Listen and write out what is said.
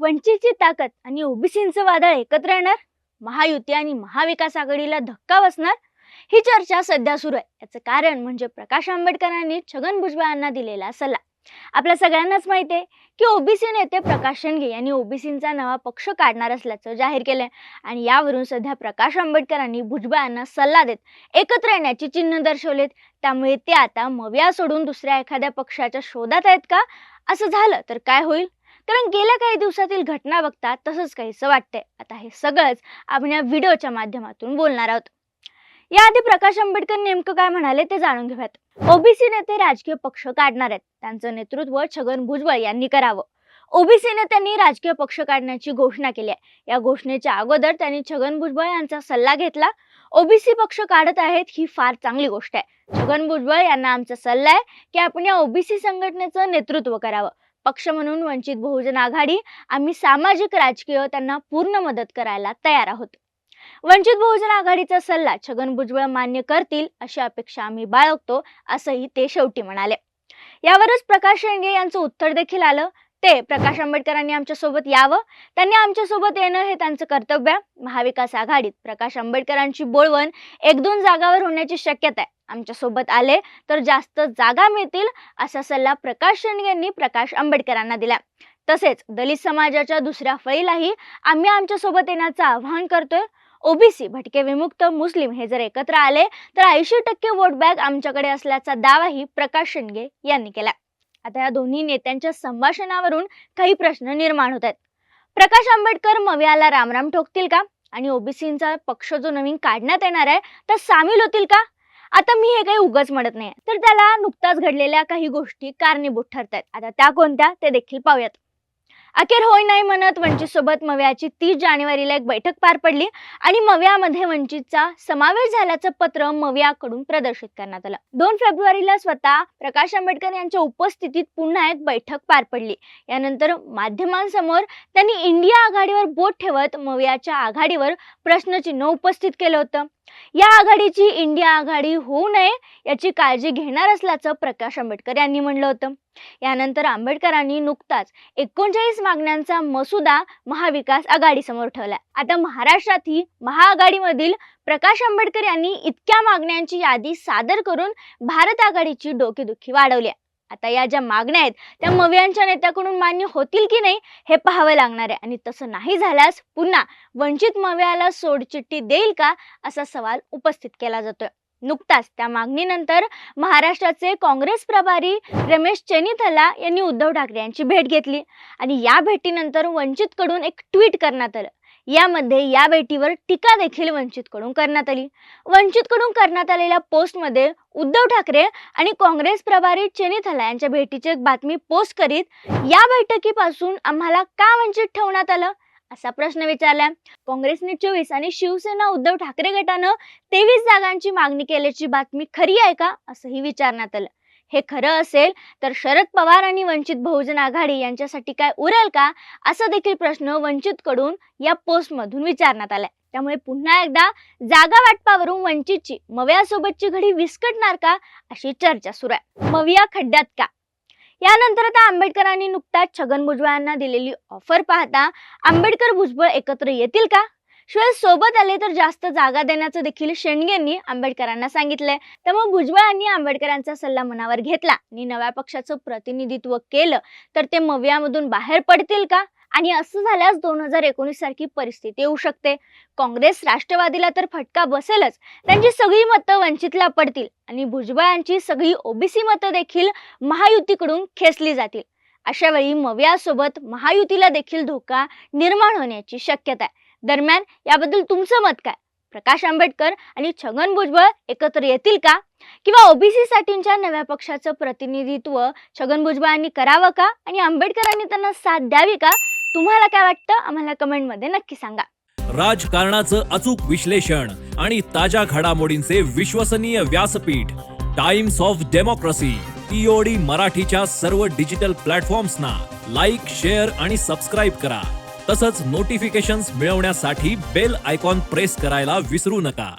वंचितची ताकद आणि ओबीसींचं वादळ एकत्र येणार? महायुती आणि महाविकास आघाडीला धक्का बसणार? ही चर्चा सध्या सुरू आहे. याचं कारण म्हणजे प्रकाश आंबेडकरांनी छगन भुजबळ यांना दिलेला सल्ला. आपल्या सगळ्यांनाच माहिती आहे की ओबीसी नेते प्रकाश शेंडगे यांनी ओबीसींचा नवा पक्ष काढणार असल्याचं जाहीर केलंय. आणि यावरून सध्या प्रकाश आंबेडकरांनी भुजबळ यांना सल्ला देत एकत्र येण्याची चिन्ह दर्शवलेत. त्यामुळे ते आता मविया सोडून दुसऱ्या एखाद्या पक्षाच्या शोधात आहेत का? असं झालं तर काय होईल? कारण गेल्या काही दिवसातील घटना बघता तसंच काहीसं वाटतंय. आता हे सगळंच आपण या व्हिडिओच्या माध्यमातून बोलणार आहोत. याआधी प्रकाश आंबेडकर नेमकं काय म्हणाले ते जाणून घेऊयात. ओबीसी नेते राजकीय पक्ष काढणार आहेत. त्यांचं नेतृत्व छगन भुजबळ यांनी करावं. ओबीसी नेत्यांनी राजकीय पक्ष काढण्याची घोषणा केली आहे. या घोषणेच्या अगोदर त्यांनी छगन भुजबळ यांचा सल्ला घेतला. ओबीसी पक्ष काढत आहेत ही फार चांगली गोष्ट आहे. छगन भुजबळ यांना आमचा सल्ला आहे की आपण या ओबीसी संघटनेचं नेतृत्व करावं. पक्ष म्हणून वंचित बहुजन आघाडी आम्ही सामाजिक राजकीय त्यांना पूर्ण मदत करायला तयार आहोत. वंचित बहुजन आघाडीचा सल्ला छगन भुजबळ मान्य करतील अशी अपेक्षा आम्ही बाळगतो असंही ते शेवटी म्हणाले. यावरच प्रकाश शेंडे यांचं उत्तर देखील आलं. ते प्रकाश आंबेडकरांनी आमच्यासोबत यावं त्यांनी आमच्यासोबत येणं हे त्यांचं कर्तव्य. महाविकास आघाडीत प्रकाश आंबेडकरांची बोलवण एक दोन जागावर होण्याची शक्यता आहे. आमच्यासोबत आले तर जास्त जागा मिळतील असा सल्ला प्रकाश यांनी प्रकाश आंबेडकरांना दिला. तसेच दलित समाजाच्या दुसऱ्या फळीलाही आम्ही आमच्यासोबत येण्याचं आवाहन करतोय. ओबीसी भटके विमुक्त मुस्लिम हे जर एकत्र आले तर ऐंशी टक्के वोट बॅग आमच्याकडे असल्याचा दावाही प्रकाश शेंडगे यांनी केला. आता या दोन्ही नेत्यांच्या संभाषणावरून काही प्रश्न निर्माण होत आहेत. प्रकाश आंबेडकर मवियाला रामराम ठोकतील का? आणि ओबीसींचा पक्ष जो नवीन काढण्यात येणार आहे तर सामील होतील का? आता मी हे काही उगच म्हणत नाही. तर त्याला नुकताच घडलेल्या काही गोष्टी कारणीभूत ठरत आहेत आता त्या कोणत्या? ते देखील पाहूयात. अखेर होय नाही म्हणत वंचित सोबत मव्याची तीस जानेवारीला एक बैठक पार पडली आणि मव्यामध्ये वंचितचा समावेश झाल्याचं पत्र मव्याकडून प्रदर्शित करण्यात आलं. दोन फेब्रुवारीला स्वतः प्रकाश आंबेडकर यांच्या उपस्थितीत पुन्हा एक बैठक पार पडली. यानंतर माध्यमांसमोर त्यांनी इंडिया आघाडीवर बोट ठेवत मव्याच्या आघाडीवर प्रश्नचिन्ह उपस्थित केलं होतं. या आघाडीची इंडिया आघाडी होऊ नये याची काळजी घेणार असल्याचं प्रकाश आंबेडकर यांनी म्हणलं होतं यानंतर आंबेडकरांनी नुकताच एकोणचाळीस मागण्यांचा मसुदा महाविकास आघाडीसमोर ठेवला आता महाराष्ट्रातही महाआघाडीमधील प्रकाश आंबेडकर यांनी इतक्या मागण्यांची यादी सादर करून भारत आघाडीची डोकेदुखी वाढवली आहे. आता या ज्या मागण्या आहेत त्या मवियांच्या नेत्याकडून मान्य होतील की नाही हे पाहावं लागणार आहे. आणि तसं नाही झाल्यास पुन्हा वंचित मव्याला सोडचिठ्ठी देईल का असा सवाल उपस्थित केला जातोय. नुकताच त्या मागणीनंतर महाराष्ट्राचे काँग्रेस प्रभारी रमेश चेनिथला यांनी उद्धव ठाकरे यांची भेट घेतली. आणि या भेटीनंतर वंचितकडून एक ट्विट करण्यात आलं. यामध्ये या भेटीवर टीका देखील वंचितकडून करण्यात आली. वंचितकडून करण्यात आलेल्या पोस्टमध्ये उद्धव ठाकरे आणि काँग्रेस प्रभारी चेनिथला यांच्या भेटीची एक बातमी पोस्ट करीत या बैठकीपासून आम्हाला का वंचित ठेवण्यात आलं? असा प्रश्न विचारला. काँग्रेसने चोवीस आणि शिवसेना उद्धव ठाकरे गटानं तेवीस जागांची मागणी केल्याची बातमी खरी आहे का? असंही विचारण्यात आलं. हे खरं असेल तर शरद पवार आणि वंचित बहुजन आघाडी यांच्यासाठी काय उरेल का? असा देखील प्रश्न वंचितकडून या पोस्टमधून विचारण्यात आलाय. त्यामुळे पुन्हा एकदा जागा वाटपावरून वंचितची मव्यासोबतची घडी विस्कटणार का? अशी चर्चा सुरू आहे. मविया खड्ड्यात का? यानंतर आता आंबेडकरांनी नुकताच छगन भुजबळ यांना दिलेली ऑफर पाहता आंबेडकर भुजबळ एकत्र येतील का? शिवाय सोबत आले तर जास्त जागा देण्याचं देखील शेंडगेंनी आंबेडकरांना सांगितलंय. त्यामुळे भुजबळ यांनी आंबेडकरांचा सल्ला मनावर घेतला. आणि नव्या पक्षाचं प्रतिनिधित्व केलं तर ते मवियामधून बाहेर पडतील का? आणि असं झाल्यास दोन हजार एकोणीस सारखी परिस्थिती येऊ शकते. काँग्रेस राष्ट्रवादीला तर फटका बसेलच. त्यांची सगळी मतं वंचितला पडतील. आणि भुजबळ यांची सगळी ओबीसी मतं देखील महायुतीकडून खेचली जातील. अशा वेळी मवियासोबत महायुतीला देखील धोका निर्माण होण्याची शक्यता आहे. दरम्यान याबद्दल तुमचं मत काय? प्रकाश आंबेडकर आणि छगन भुजबळ एकत्र येतील का? किंवा ओबीसी साठींच्या नव्या पक्षाचं प्रतिनिधित्व छगन भुजबळांनी करावं का? आणि आंबेडकरांनी त्यांना साथ द्यावी का? तुम्हाला काय वाटतं? आम्हाला कमेंटमध्ये नक्की सांगा. राजकारणाचं अचूक विश्लेषण आणि ताज्या घडामोडींचे विश्वसनीय व्यासपीठ टाइम्स ऑफ डेमोक्रेसी टीओडी मराठीच्या सर्व डिजिटल प्लॅटफॉर्म्सना लाईक शेअर आणि सबस्क्राईब करा. तसंच नोटिफिकेशन्स मिळवण्यासाठी बेल आयकॉन प्रेस करायला विसरू नका.